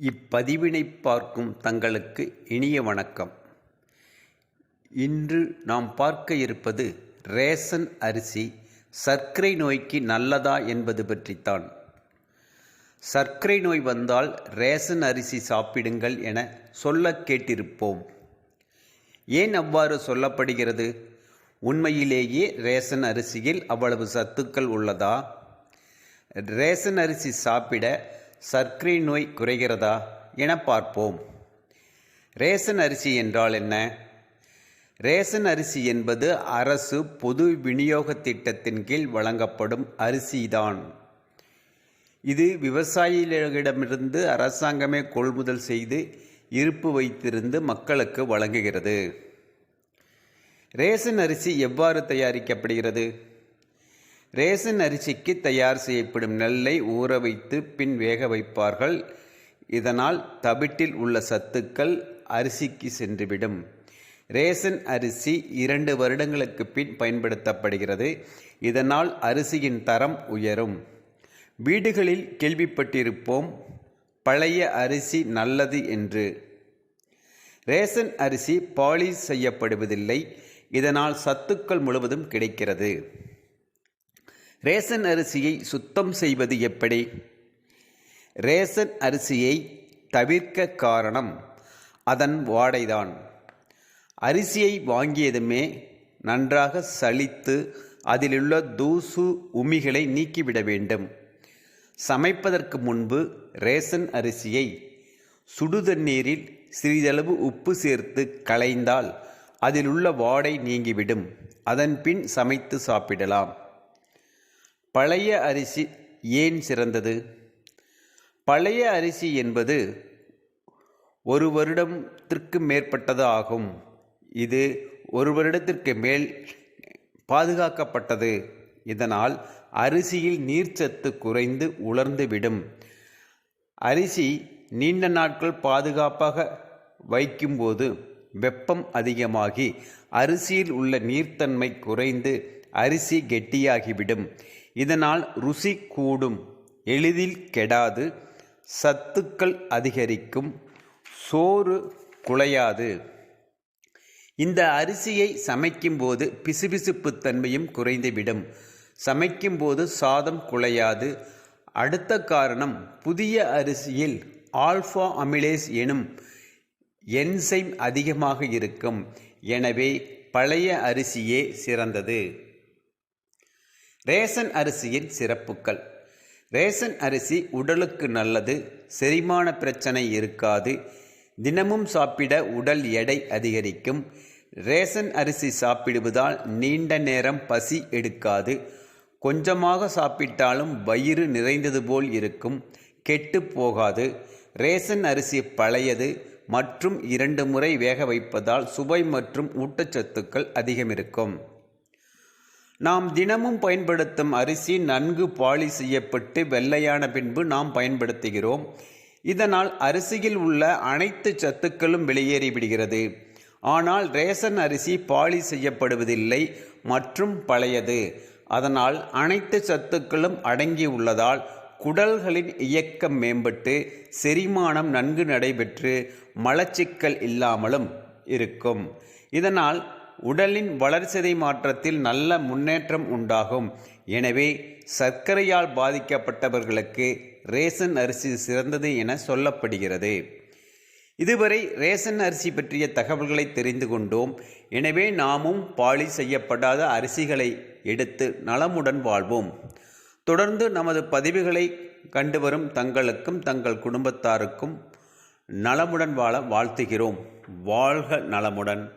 இப்பதிவினை பார்க்கும் தங்களுக்கு இனிய வணக்கம். இன்று நாம் பார்க்க இருப்பது ரேசன் அரிசி சர்க்கரை நோய்க்கு நல்லதா என்பது பற்றித்தான். சர்க்கரை நோய் வந்தால் ரேசன் அரிசி சாப்பிடுங்கள் என சொல்ல கேட்டிருப்போம். ஏன் அவ்வாறு சொல்லப்படுகிறது? உண்மையிலேயே ரேசன் அரிசியில் அவ்வளவு சத்துக்கள் உள்ளதா? ரேசன் அரிசி சாப்பிட சர்க்கரை நோய் குறைகிறதா என பார்ப்போம். ரேசன் அரிசி என்றால் என்ன? ரேசன் அரிசி என்பது அரசு பொது விநியோக திட்டத்தின் கீழ் வழங்கப்படும் அரிசிதான். இது விவசாயிகளிடமிருந்து அரசாங்கமே கொள்முதல் செய்து இருப்பு வைத்திருந்து மக்களுக்கு வழங்குகிறது. ரேசன் அரிசி எவ்வாறு தயாரிக்கப்படுகிறது? ரேசன் அரிசிக்கு தயார் செய்யப்படும் நெல்லை ஊற வைத்து பின் வேக வைப்பார்கள். இதனால் தவிட்டில் உள்ள சத்துக்கள் அரிசிக்கு சென்றுவிடும். ரேசன் அரிசி இரண்டு வருடங்களுக்கு பின் பயன்படுத்தப்படுகிறது. இதனால் அரிசியின் தரம் உயரும். வீடுகளில் கேள்விப்பட்டிருப்போம் பழைய அரிசி நல்லது என்று ரேசன் அரிசி பாலிஷ் செய்யப்படுவதில்லை. இதனால் சத்துக்கள் முழுவதும் கிடைக்கிறது. ரேசன் அரிசியை சுத்தம் செய்வது எப்படி? ரேசன் அரிசியை தவிர்க்க காரணம் அதன் வாடைதான். அரிசியை வாங்கியதுமே நன்றாக சலித்து அதிலுள்ள தூசு உமிகளை நீக்கிவிட வேண்டும். சமைப்பதற்கு முன்பு ரேசன் அரிசியை சுடுதண்ணீரில் சிறிதளவு உப்பு சேர்த்து களைந்தால் அதிலுள்ள வாடை நீங்கிவிடும். அதன் பின் சமைத்து சாப்பிடலாம். பழைய அரிசி ஏன் சிறந்தது? பழைய அரிசி என்பது ஒரு வருடத்திற்கு மேற்பட்டது ஆகும். இது ஒரு வருடத்திற்கு மேல் பாதுகாக்கப்பட்டது. இதனால் அரிசியில் நீர்ச்சத்து குறைந்து உலர்ந்துவிடும். அரிசி நீண்ட நாட்கள் பாதுகாப்பாக வைக்கும்போது வெப்பம் அதிகமாகி அரிசியில் உள்ள நீர்த்தன்மை குறைந்து அரிசி கெட்டியாகிவிடும். இதனால் ருசி கூடும். எளிதில் கெடாது. சத்துக்கள் அதிகரிக்கும். சோறு குலையாது. இந்த அரிசியை சமைக்கும்போது பிசுபிசுப்பு தன்மையும் குறைந்துவிடும். சமைக்கும்போது சாதம் குலையாது. அடுத்த காரணம் புதிய அரிசியில் ஆல்ஃபா அமிலேஸ் எனும் என்சைம் அதிகமாக இருக்கும். எனவே பழைய அரிசியே சிறந்தது. ரேசன் அரிசியின் சிறப்புகள். ரேசன் அரிசி உடலுக்கு நல்லது செரிமான பிரச்சனை இருக்காது தினமும் சாப்பிட உடல் எடை அதிகரிக்கும். ரேசன் அரிசி சாப்பிடுவதால் நீண்ட நேரம் பசி எடுக்காது கொஞ்சமாக சாப்பிட்டாலும் வயிறு நிறைந்தது போல் இருக்கும் கெட்டு போகாது. ரேசன் அரிசி பழையது மற்றும் இரண்டு முறை வேக வைப்பதால் சுவை மற்றும் ஊட்டச்சத்துக்கள் அதிகம் இருக்கும் நாம் தினமும் பயன்படுத்தும் அரிசி நன்கு பாலி செய்யப்பட்டு வெள்ளையான பின்பு நாம் பயன்படுத்துகிறோம். இதனால் அரிசியில் உள்ள அனைத்து சத்துக்களும் வெளியேறிவிடுகிறது ஆனால் ரேசன் அரிசி பாலி செய்யப்படுவதில்லை மற்றும் பழையது. அதனால் அனைத்து சத்துக்களும் அடங்கி உள்ளதால் குடல்களின் இயக்கம் மேம்பட்டு செரிமானம் நன்கு நடைபெற்று மலச்சிக்கல் இல்லாமலும் இருக்கும். இதனால் உடலின் வளர்சிதை மாற்றத்தில் நல்ல முன்னேற்றம் உண்டாகும். எனவே சர்க்கரையால் பாதிக்கப்பட்டவர்களுக்கு ரேசன் அரிசி சிறந்தது என சொல்லப்படுகிறது. இதுவரை ரேசன் அரிசி பற்றிய தகவல்களை தெரிந்து கொண்டோம். எனவே நாமும் பாலி செய்யப்படாத அரிசிகளை எடுத்து நலமுடன் வாழ்வோம். தொடர்ந்து நமது பதிவுகளை கண்டு வரும் தங்களுக்கும் தங்கள் குடும்பத்தாருக்கும் நலமுடன் வாழ வாழ்த்துகிறோம். வாழ்க நலமுடன்.